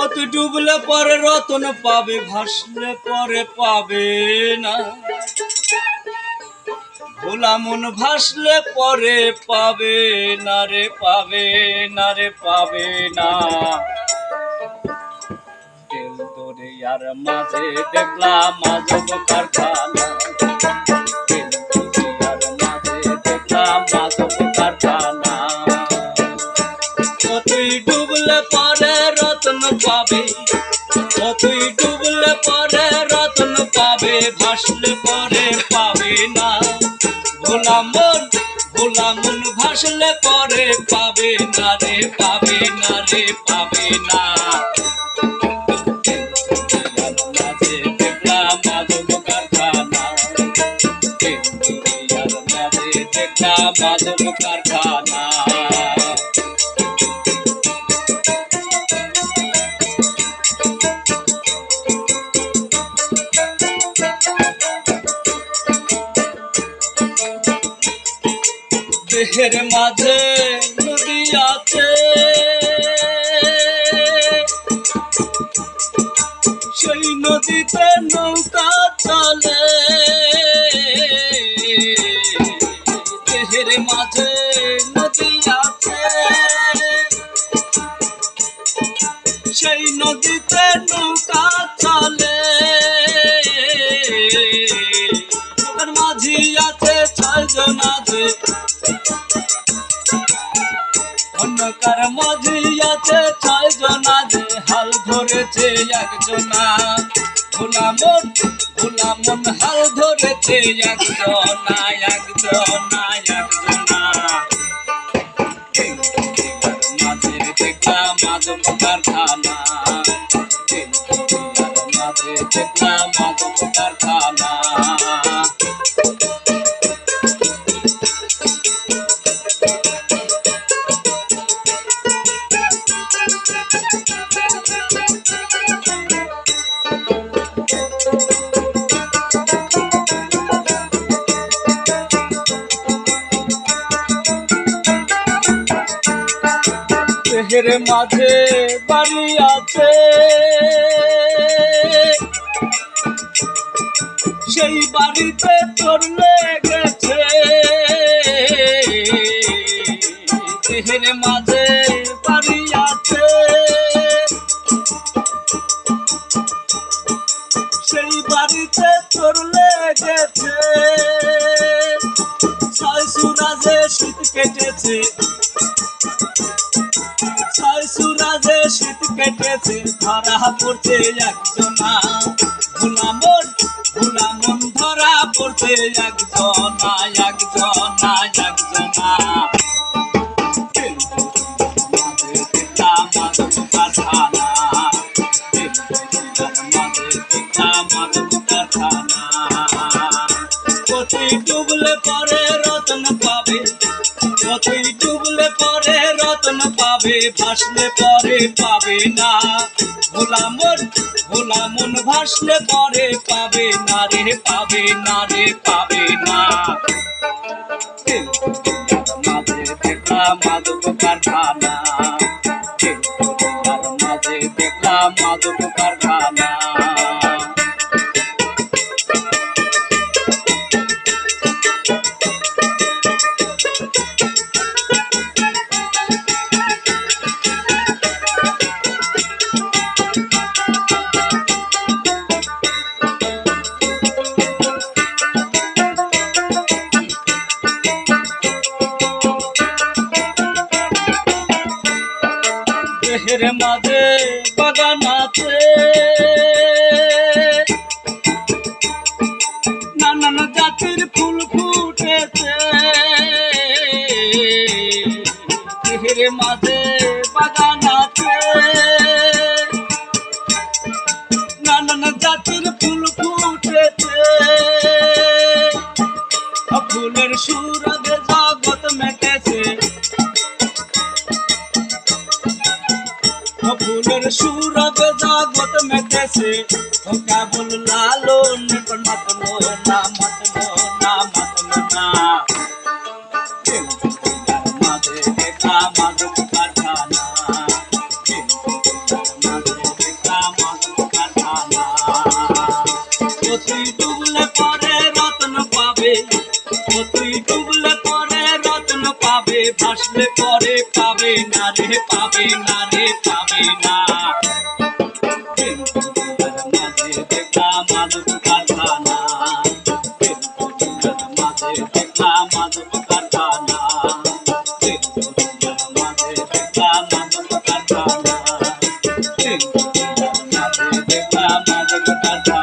ও ডুবলে পরে রতন পাবে, ভাসলে পরে পাবে না। ভোলা মন ভাসলে পরে পাবে না রে, পাবে না রে, পাবে না। তোরে আর মাঝে দেখলাম মাঝব কারখানা। পাবে ও তুই ডুবলে পরে রতন পাবে, ভাসলে পরে পাবে না। ভোলা মন ভাসলে পরে পাবে না রে, পাবে না রে, পাবে না। কারখানা। দেহের মাঝে নদী আছে। সেই নদীতে নৌকা চলে। দেহের মাঝে নদী আছে। সেই নদীতে নৌকা চলে। মাঝি আছে, ছয়জন আছে। অন্ধকার মাঝি আছে ছয়জন আছে হাল ধরেছে একজনা। ভোলামন ভোলামন হাল ধরেছে একজনা একজনা একজনা। মাঝে দেখলাম মাধব কারখানা। মাঝে দেখলাম দেহের মাঝে বাড়ি আছে। সেই বাড়িতে তোর লেগেছে। দেহের মাঝে বাড়ি আছে। সেই বাড়িতে তোর লেগেছে। ছয় সুরাজে শীত কেটেছে। কেটেছে ধরা পড়ছে একজনা। ভুলামন ভুলামন, ধরা পড়ছে একজনা একজনা একজনা। ডুবলে পরে রতন পাবে কতি ডুবলে পরে পাবে ভাসলে পরে পাবে না। ভোলা মন ভোলা মন ভাসলে পরে পাবে না রে, পাবে না রে, পাবে না। মাধব কারখানা। মাধব কারখানা। দেহের মাঝে, বাগান আছে। নানান জাতির ফুল ফুটেছে। দেহের মাঝে বাগান আছে। নানান জাতির ফুল ফুটেছে। ফুলের জগৎ ফুলের সুরভে জগৎ মেটেছে ও কেবল লালন মাতলো না মাতলো না মাতলো না মাঝে দেখা মাধব কারখানা মাঝে পাবে ভাসলে পরে পাবে না রে পাবে না রে পাবে না বেলকুচিয়ার মাঝে দেখলাম মাদক কারখানা বেলকুচিয়ার মাঝে দেখলাম মাদক কারখানা বেলকুচিয়ার মাঝে দেখলাম মাদক কারখানা বেলকুচিয়ার মাঝে দেখলাম মাদক কারখানা